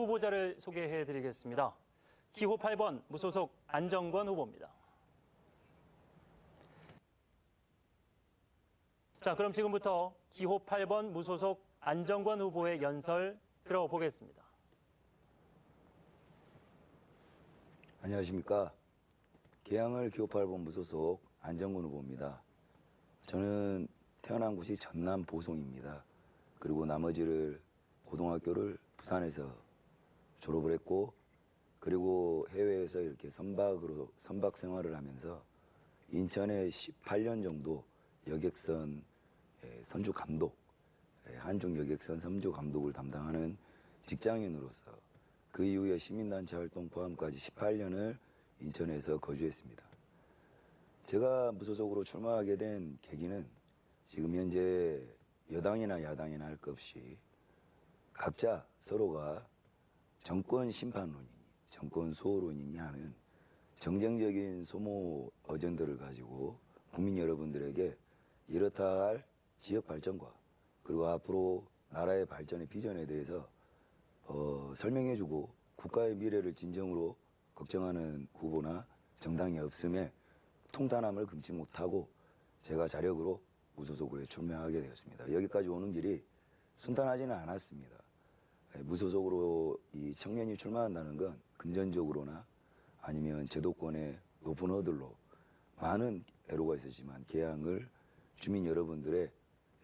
후보자를 소개해 드리겠습니다. 기호 8번 무소속 안정권 후보입니다. 자, 그럼 지금부터 기호 8번 무소속 안정권 후보의 연설 들어보겠습니다. 안녕하십니까. 계양을 기호 8번 무소속 안정근 후보입니다. 저는 태어난 곳이 전남 보송입니다. 그리고 나머지를 고등학교를 부산에서 졸업을 했고 그리고 해외에서 이렇게 선박으로 선박 생활을 하면서 인천에 18년 정도 여객선 예, 선주 감독, 예, 한중 여객선 선주 감독을 담당하는 직장인으로서 그 이후에 시민단체 활동 포함까지 18년을 인천에서 거주했습니다. 제가 무소속으로 출마하게 된 계기는 지금 현재 여당이나 야당이나 할 것 없이 각자 서로가 정권 심판론이니 정권 수호론이니 하는 정쟁적인 소모 어젠더를 가지고 국민 여러분들에게 이렇다 할 지역 발전과 그리고 앞으로 나라의 발전의 비전에 대해서 어, 설명해주고 국가의 미래를 진정으로 걱정하는 후보나 정당이 없음에 통탄함을 금치 못하고 제가 자력으로 무소속으로 출마하게 되었습니다. 여기까지 오는 길이 순탄하지는 않았습니다. 예, 무소속으로 이 청년이 출마한다는 건 금전적으로나 아니면 제도권의 높은 허들로 많은 애로가 있었지만 개항을 주민 여러분들의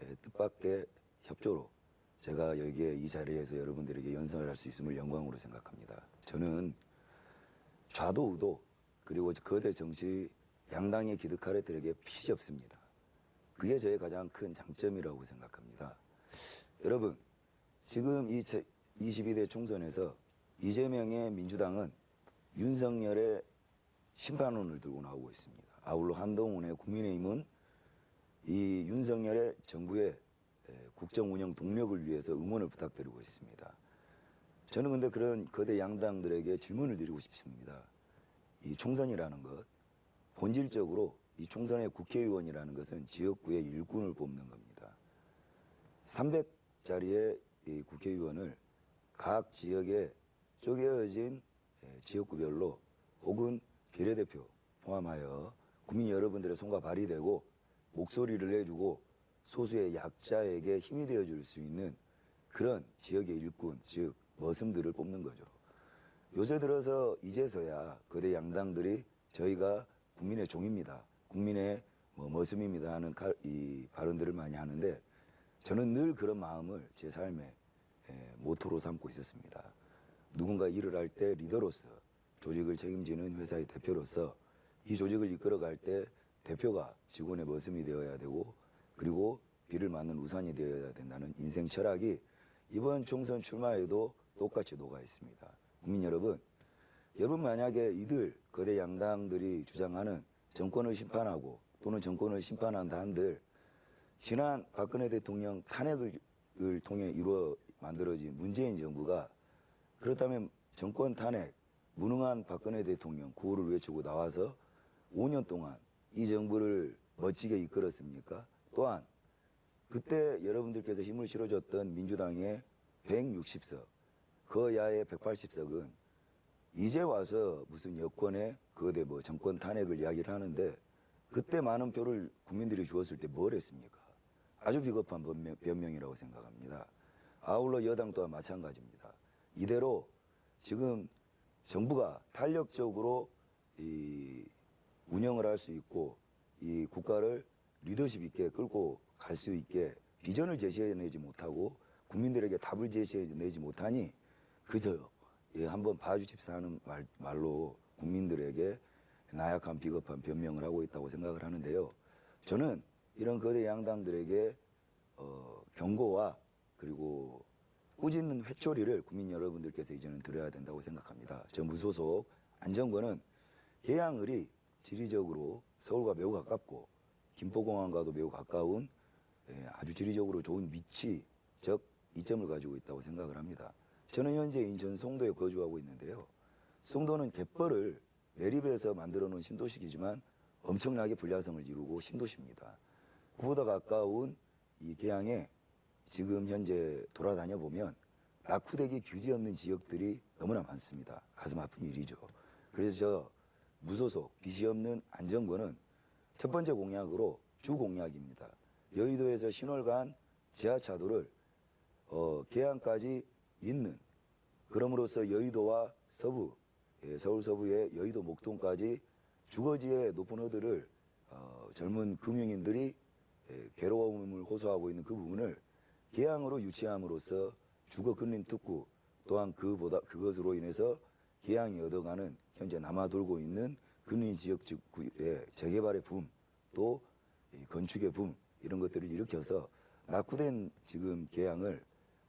예, 뜻밖의 협조로 제가 여기에 이 자리에서 여러분들에게 연설할 수 있음을 영광으로 생각합니다. 저는 좌도 우도 그리고 거대 정치 양당의 기득하래들에게 핏이 없습니다. 그게 저의 가장 큰 장점이라고 생각합니다. 여러분, 지금 이 22대 총선에서 이재명의 민주당은 윤석열의 심판론을 들고 나오고 있습니다. 아울러 한동훈의 국민의힘은 이 윤석열의 정부의 에, 국정 운영 동력을 위해서 응원을 부탁드리고 있습니다. 저는 근데 그런 거대 양당들에게 질문을 드리고 싶습니다. 이 총선이라는 것, 본질적으로 이 총선의 국회의원이라는 것은 지역구의 일꾼을 뽑는 겁니다. 300자리의 이 국회의원을 각 지역에 쪼개어진 예, 지역구별로 혹은 비례대표 포함하여 국민 여러분들의 손과 발이 되고 목소리를 내주고 소수의 약자에게 힘이 되어 줄 수 있는 그런 지역의 일꾼, 즉 머슴들을 뽑는 거죠. 요새 들어서 이제서야 거대 양당들이 저희가 국민의 종입니다. 국민의 뭐 머슴입니다 하는 가- 이 발언들을 많이 하는데 저는 늘 그런 마음을 제 삶의 에, 모토로 삼고 있었습니다. 누군가 일을 할 때 리더로서 조직을 책임지는 회사의 대표로서 이 조직을 이끌어갈 때 대표가 직원의 머슴이 되어야 되고 그리고 비를 맞는 우산이 되어야 된다는 인생 철학이 이번 총선 출마에도 똑같이 녹아 있습니다. 국민 여러분, 여러분 만약에 이들 거대 양당들이 주장하는 정권을 심판하고 또는 정권을 심판한다 한들 지난 박근혜 대통령 탄핵을 을 통해 이루어 만들어진 문재인 정부가 그렇다면 정권 탄핵 무능한 박근혜 대통령 구호를 외치고 나와서 5년 동안 이 정부를 멋지게 이끌었습니까? 또한 그때 여러분들께서 힘을 실어줬던 민주당의 160석, 그 야의 180석은 이제 와서 무슨 여권의 거대 뭐 정권 탄핵을 이야기를 하는데 그때 많은 표를 국민들이 주었을 때 뭘 했습니까? 아주 비겁한 변명, 변명이라고 생각합니다. 아울러 여당 또한 마찬가지입니다. 이대로 지금 정부가 탄력적으로 이 운영을 할 수 있고 이 국가를 리더십 있게 끌고 갈 수 있게 비전을 제시해내지 못하고 국민들에게 답을 제시해내지 못하니 그저 예, 한번 봐주십사 하는 말, 말로 국민들에게 나약한 비겁한 변명을 하고 있다고 생각을 하는데요. 저는 이런 거대 양당들에게 어, 경고와 그리고 꾸짖는 회초리를 국민 여러분들께서 이제는 들어야 된다고 생각합니다. 저 무소속 안정권은 계양을이 지리적으로 서울과 매우 가깝고 김포공항과도 매우 가까운 예, 아주 지리적으로 좋은 위치, 즉 이점을 가지고 있다고 생각을 합니다. 저는 현재 인천 송도에 거주하고 있는데요. 송도는 갯벌을 매립해서 만들어 놓은 신도시이지만 엄청나게 불야성을 이루고 신도시입니다. 그보다 가까운 이 계양에 지금 현재 돌아다녀 보면 낙후되기 규지없는 지역들이 너무나 많습니다. 가슴 아픈 일이죠. 그래서 저 무소속 빚이 없는 안정권은 첫 번째 공약으로 주 공약입니다. 여의도에서 신월간 지하차도를 어, 개항까지 잇는 그럼으로써 여의도와 서부, 예, 서울 서부의 여의도 목동까지 주거지의 높은 허들을 어, 젊은 금융인들이 예, 괴로움을 호소하고 있는 그 부분을 개항으로 유치함으로써 주거 근린 특구 또한 그보다 그것으로 인해서 개항이 얻어가는 현재 남아 돌고 있는 근린 지역 의 재개발의 붐, 또이 건축의 붐 이런 것들을 일으켜서 낙후된 지금 개항을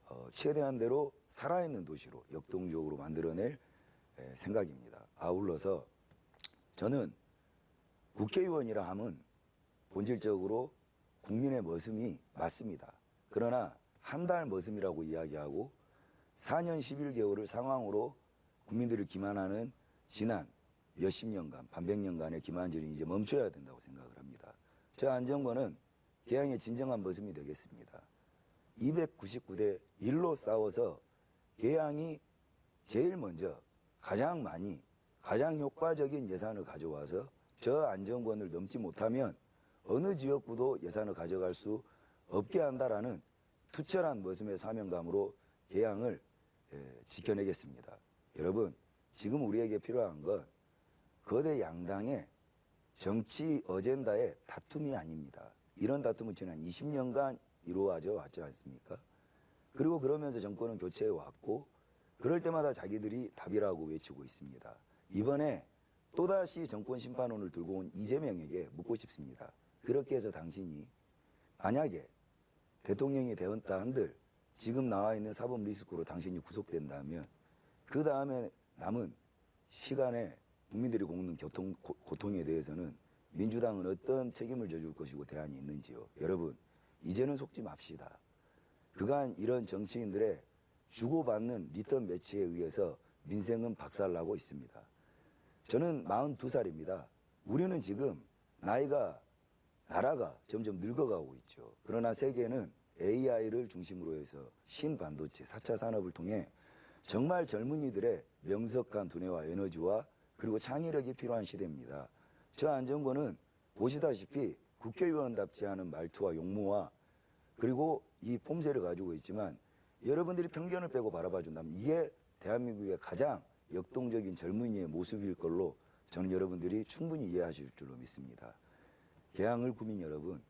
어, 최대한 대로 살아있는 도시로 역동적으로 만들어낼 에, 생각입니다. 아울러서 저는 국회의원이라 함은 본질적으로 국민의 머슴이 맞습니다. 그러나 한 달 머슴이라고 이야기하고 4년 11개월을 상황으로 국민들을 기만하는 지난 몇십 년간, 반백 년간의 기만질이 이제 멈춰야 된다고 생각을 합니다. 저 안정권은 개항의 진정한 머슴이 되겠습니다. 299대 1로 싸워서 개항이 제일 먼저 가장 많이 가장 효과적인 예산을 가져와서 저 안정권을 넘지 못하면 어느 지역구도 예산을 가져갈 수 없게 한다라는 투철한 머슴의 사명감으로 개항을 예, 지켜내겠습니다. 여러분 지금 우리에게 필요한 건 거대 양당의 정치 어젠다의 다툼이 아닙니다. 이런 다툼은 지난 20년간 이루어져 왔지 않습니까? 그리고 그러면서 정권은 교체해 왔고 그럴 때마다 자기들이 답이라고 외치고 있습니다. 이번에 또다시 정권 심판원을 들고 온 이재명에게 묻고 싶습니다. 그렇게 해서 당신이 만약에 대통령이 되었다 한들 지금 나와 있는 사법 리스크로 당신이 구속된다면 그 다음에 남은 시간에 국민들이 겪는 교통, 고- 고통에 대해서는 민주당은 어떤 책임을 져줄 것이고 대안이 있는지요. 여러분 이제는 속지 맙시다. 그간 이런 정치인들의 주고받는 리턴 매치에 의해서 민생은 박살나고 있습니다. 저는 42살입니다. 우리는 지금 나이가 나라가 점점 늙어가고 있죠. 그러나 세계는 AI를 중심으로 해서 신반도체, 4차 산업을 통해 정말 젊은이들의 명석한 두뇌와 에너지와 그리고 창의력이 필요한 시대입니다. 저 안정권은 보시다시피 국회의원답지 않은 말투와 용모와 그리고 이 폼새를 가지고 있지만 여러분들이 편견을 빼고 바라봐 준다면 이게 대한민국의 가장 역동적인 젊은이의 모습일 걸로 저는 여러분들이 충분히 이해하실 줄로 믿습니다. 개항을 구민 여러분,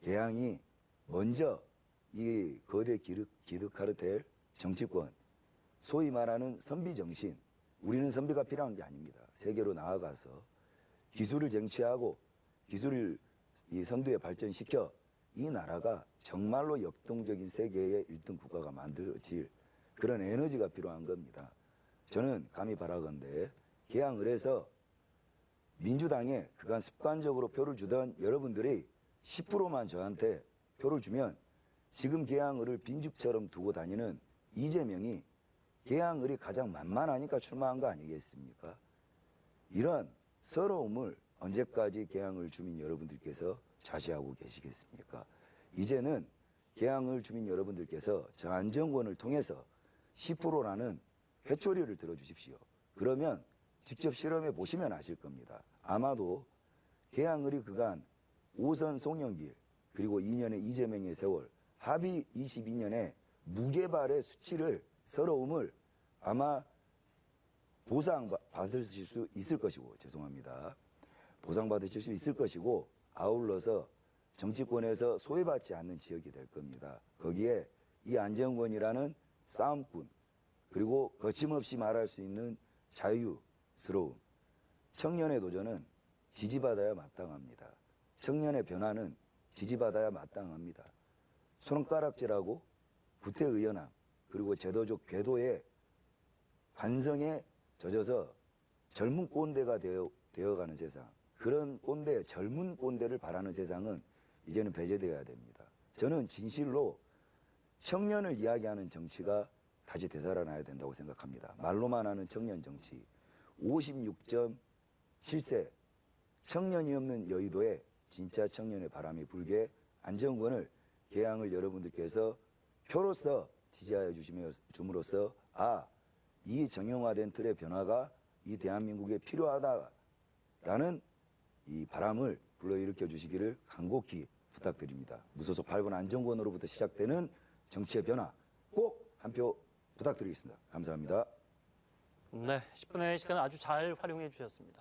개항이 먼저 이 거대 기득, 기득 카르텔 정치권, 소위 말하는 선비 정신, 우리는 선비가 필요한 게 아닙니다. 세계로 나아가서 기술을 쟁취하고 기술을 이 선두에 발전시켜 이 나라가 정말로 역동적인 세계의 1등 국가가 만들어질 그런 에너지가 필요한 겁니다. 저는 감히 바라건대 개항을 해서 민주당에 그간 습관적으로 표를 주던 여러분들이 10%만 저한테 표를 주면 지금 개항을을 빈집처럼 두고 다니는 이재명이 개항을이 가장 만만하니까 출마한 거 아니겠습니까? 이런 서러움을 언제까지 개항을 주민 여러분들께서 자시하고 계시겠습니까? 이제는 개항을 주민 여러분들께서 저 안정권을 통해서 10%라는 회초리를 들어주십시오. 그러면 직접 실험해 보시면 아실 겁니다. 아마도 개항을이 그간 오선 송영길 그리고 2년의 이재명의 세월 합의 22년에 무개발의 수치를 서러움을 아마 보상받으실 수 있을 것이고 죄송합니다. 보상받으실 수 있을 것이고 아울러서 정치권에서 소외받지 않는 지역이 될 겁니다. 거기에 이 안정권이라는 싸움꾼 그리고 거침없이 말할 수 있는 자유 스러움 청년의 도전은 지지받아야 마땅합니다. 청년의 변화는 지지받아야 마땅합니다. 손가락질하고 구태의연함 그리고 제도적 궤도의 관성에 젖어서 젊은 꼰대가 되어, 되어가는 세상 그런 꼰대 젊은 꼰대를 바라는 세상은 이제는 배제되어야 됩니다. 저는 진실로 청년을 이야기하는 정치가 다시 되살아나야 된다고 생각합니다. 말로만 하는 청년 정치 56.7세 청년이 없는 여의도에 진짜 청년의 바람이 불게 안정권을 개항을 여러분들께서 표로서 지지하여 주시며 줌으로써 아, 이 정형화된 틀의 변화가 이 대한민국에 필요하다라는 이 바람을 불러일으켜 주시기를 간곡히 부탁드립니다. 무소속 8번 안정권으로부터 시작되는 정치의 변화 꼭 한 표 부탁드리겠습니다. 감사합니다. 네, 10분의 시간 아주 잘 활용해 주셨습니다.